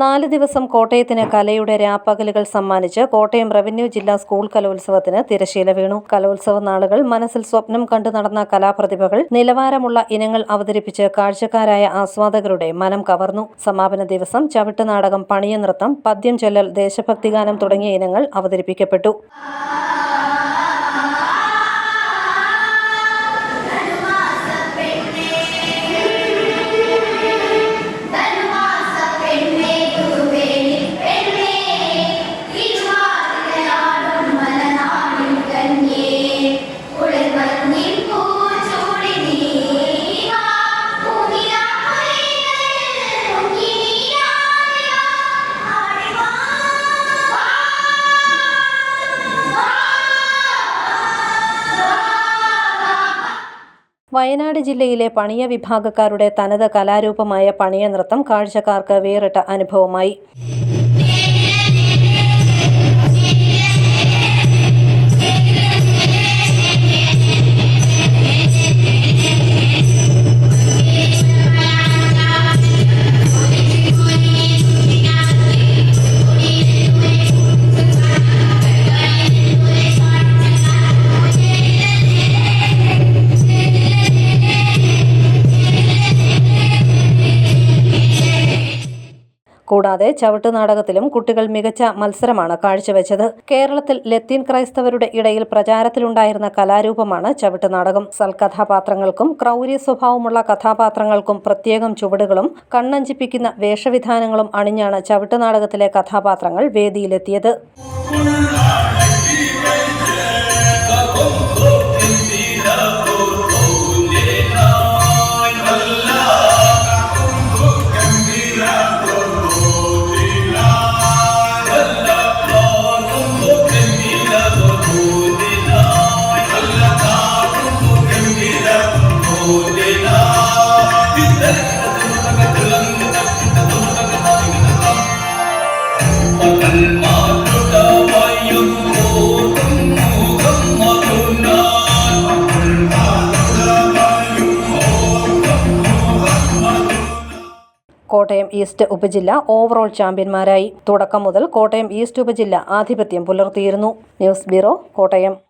നാല് ദിവസം കോട്ടയത്തിന് കലയുടെ രാപ്പകലുകൾ സമ്മാനിച്ച് കോട്ടയം റവന്യൂ ജില്ലാ സ്കൂൾ കലോത്സവത്തിന് തിരശീല വീണു. കലോത്സവ നാളുകൾ മനസ്സിൽ സ്വപ്നം കണ്ടു നടന്ന കലാപ്രതിഭകൾ നിലവാരമുള്ള ഇനങ്ങൾ അവതരിപ്പിച്ച് കാഴ്ചക്കാരായ ആസ്വാദകരുടെ മനം കവർന്നു. സമാപന ദിവസം ചവിട്ടുനാടകം പണിയനൃത്തം പണിയ നൃത്തം പദ്യം ചൊല്ലൽ ദേശഭക്തിഗാനം തുടങ്ങിയ ഇനങ്ങൾ അവതരിപ്പിക്കപ്പെട്ടു. വയനാട് ജില്ലയിലെ പണിയ വിഭാഗക്കാരുടെ തനത് കലാരൂപമായ പണിയ നൃത്തം കാഴ്ചക്കാർക്ക് വേറിട്ട അനുഭവമായി. കൂടാതെ ചവിട്ടുനാടകത്തിലും കുട്ടികൾ മികച്ച മത്സരമാണ് കാഴ്ചവെച്ചത്. കേരളത്തിൽ ലത്തീൻ ക്രൈസ്തവരുടെ ഇടയിൽ പ്രചാരത്തിലുണ്ടായിരുന്ന കലാരൂപമാണ് ചവിട്ടുനാടകം സൽകഥാപാത്രങ്ങൾക്കും ക്രൗര്യ സ്വഭാവമുള്ള കഥാപാത്രങ്ങൾക്കും പ്രത്യേകം ചുവടുകളും കണ്ണഞ്ചിപ്പിക്കുന്ന വേഷവിധാനങ്ങളും അണിഞ്ഞാണ് ചവിട്ടുനാടകത്തിലെ കഥാപാത്രങ്ങൾ വേദിയിലെത്തിയത്. കോട്ടയം ഈസ്റ്റ് ഉപജില്ല ഓവറോൾ ചാമ്പ്യന്മാരായി. തുടക്കം മുതൽ കോട്ടയം ഈസ്റ്റ് ഉപജില്ല ആധിപത്യം പുലർത്തിയിരുന്നു. News bureau Kottayam.